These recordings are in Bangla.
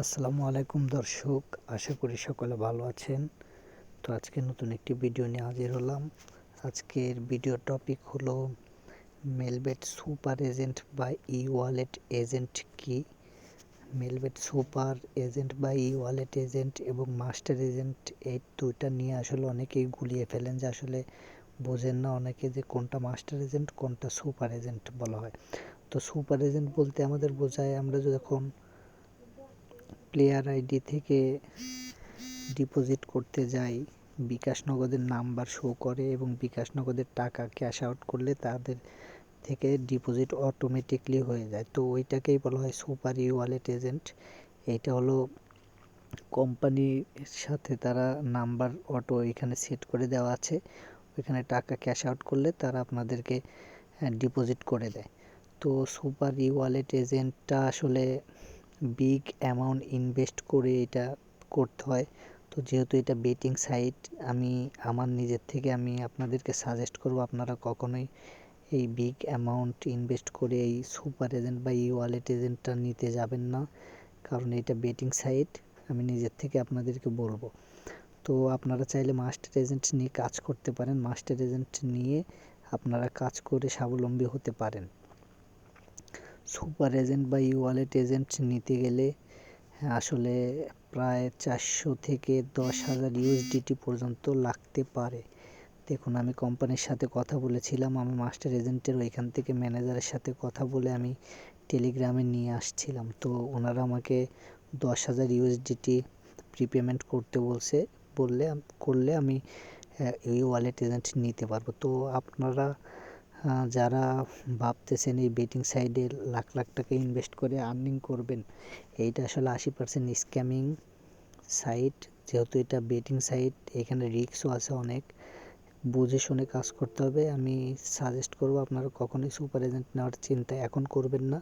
আসসালামু আলাইকুম দর্শক, আশা করি সকলে ভালো আছেন। তো আজকে নতুন একটি ভিডিও নিয়ে হাজির হলাম। আজকের ভিডিও টপিক হলো মেলবেট সুপার এজেন্ট বা ই ওয়ালেট এজেন্ট কি? মেলবেট সুপার এজেন্ট বা ই ওয়ালেট এজেন্ট এবং মাস্টার এজেন্ট এই দুইটা নিয়ে আসলে অনেকেই গুলিয়ে ফেলেন যে আসলে বোঝেন না অনেকে যে কোনটা মাস্টার এজেন্ট কোনটা সুপার এজেন্ট বলা হয়। তো সুপার এজেন্ট বলতে আমাদের বোঝায় আমরা যখন প্লেয়ার আইডি থেকে ডিপোজিট করতে যাই, বিকাশ নগদের নাম্বার শো করে এবং বিকাশ নগদের টাকা ক্যাশ আউট করলে তাদের থেকে ডিপোজিট অটোমেটিকলি হয়ে যায়। তো ওইটাকেই বলা হয় সুপার ই ওয়ালেট এজেন্ট এইটা হলো কোম্পানির সাথে তারা নাম্বার অটো এখানে সেট করে দেওয়া আছে। ওইখানে টাকা ক্যাশ আউট করলে তারা আপনাদেরকে ডিপোজিট করে দেয়। তো সুপার ই ওয়ালেট এজেন্টটা আসলে বিগ অ্যামাউন্ট ইনভেস্ট করে এটা করতে হয়। তো যেহেতু এটা বেটিং সাইট আমি, আমার নিজের থেকে আমি আপনাদেরকে সাজেস্ট করব, আপনারা কখনোই এই বিগ অ্যামাউন্ট ইনভেস্ট করে এই সুপার এজেন্ট বা ই ওয়ালেট এজেন্টটা নিতে যাবেন না। কারণ এটা বেটিং সাইট আমি নিজের থেকে আপনাদেরকে বলব। তো আপনারা চাইলে মাস্টার এজেন্ট নিয়ে কাজ করতে পারেন। মাস্টার এজেন্ট নিয়ে আপনারা কাজ করে স্বাবলম্বী হতে পারেন। সুপার এজেন্ট বা ই ওয়ালেট এজেন্ট নিতে গেলে, আসলে প্রায় চারশো থেকে দশ হাজার ইউএসডিটি পর্যন্ত লাগতে পারে। দেখুন, আমি কোম্পানির সাথে কথা বলেছিলাম, আমি মাস্টার এজেন্টের ওইখান থেকে ম্যানেজারের সাথে কথা বলে আমি টেলিগ্রামে নিয়ে আসছিলাম। তো ওনারা আমাকে দশ হাজার ইউএসডিটি প্রিপেমেন্ট করতে বলছে, বললে, করলে আমি এই ওয়ালেট এজেন্ট নিতে পারব। তো আপনারা যারা ভাবতেছেন এই বেটিং সাইডে লাখ লাখ টাকা ইনভেস্ট করে আর্নিং করবেন, এইটা আসলে আশি পার্সেন্ট স্ক্যামিং সাইট যেহেতু এটা বেটিং সাইট এখানে রিক্সও আছে অনেক। বুঝে শুনে কাজ করতে হবে। আমি সাজেস্ট করব আপনারা কখনোই সুপার এজেন্ট নেওয়ার চিন্তা এখন করবেন না।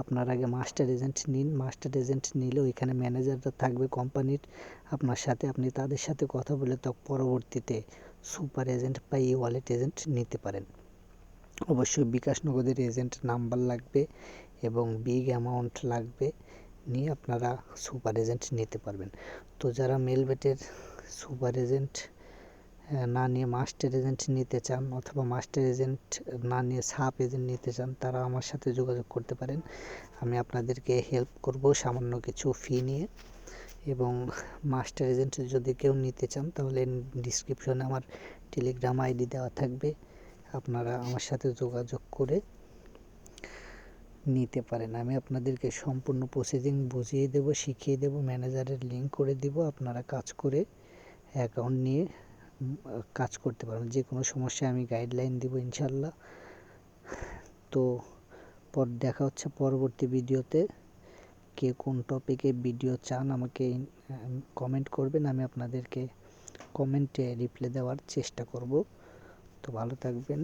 আপনার আগে মাস্টার এজেন্ট নিন। মাস্টার এজেন্ট নিলে ওইখানে ম্যানেজাররা থাকবে কোম্পানির আপনার সাথে আপনি তাদের সাথে কথা বলে তো পরবর্তীতে সুপার এজেন্ট বা ই ওয়ালেট এজেন্ট নিতে পারেন। অবশ্যই বিকাশ নগদের এজেন্ট নাম্বার লাগবে এবং বিগ অ্যামাউন্ট লাগবে নিয়ে আপনারা সুপার এজেন্ট নিতে পারবেন। তো যারা মেলবেটের সুপার এজেন্ট না নিয়ে মাস্টার এজেন্ট নিতে চান অথবা মাস্টার এজেন্ট, না নিয়ে সাপ এজেন্ট নিতে চান, তারা আমার সাথে যোগাযোগ করতে পারেন। আমি আপনাদেরকে হেল্প করব সামান্য কিছু ফি নিয়ে এবং মাস্টার এজেন্ট যদি কেউ নিতে চান তাহলে ডিসক্রিপশনে আমার টেলিগ্রাম আইডি দেওয়া থাকবে। আপনারা আমার সাথে যোগাযোগ করে নিতে পারেন। আমি আপনাদেরকে সম্পূর্ণ প্রসেসিং বুঝিয়ে দেব, শিখিয়ে দেব ম্যানেজারের লিঙ্ক করে দিব, আপনারা কাজ করে অ্যাকাউন্ট নিয়ে কাজ করতে পারবেন। যে কোনো সমস্যায় আমি গাইডলাইন দিব ইনশাল্লাহ তো পর দেখা হচ্ছে পরবর্তী ভিডিওতে। কে কোন টপিকে ভিডিও চান আমাকে কমেন্ট করবেন। আমি আপনাদেরকে কমেন্টে রিপ্লাই দেওয়ার চেষ্টা করব। ভালো থাকবেন।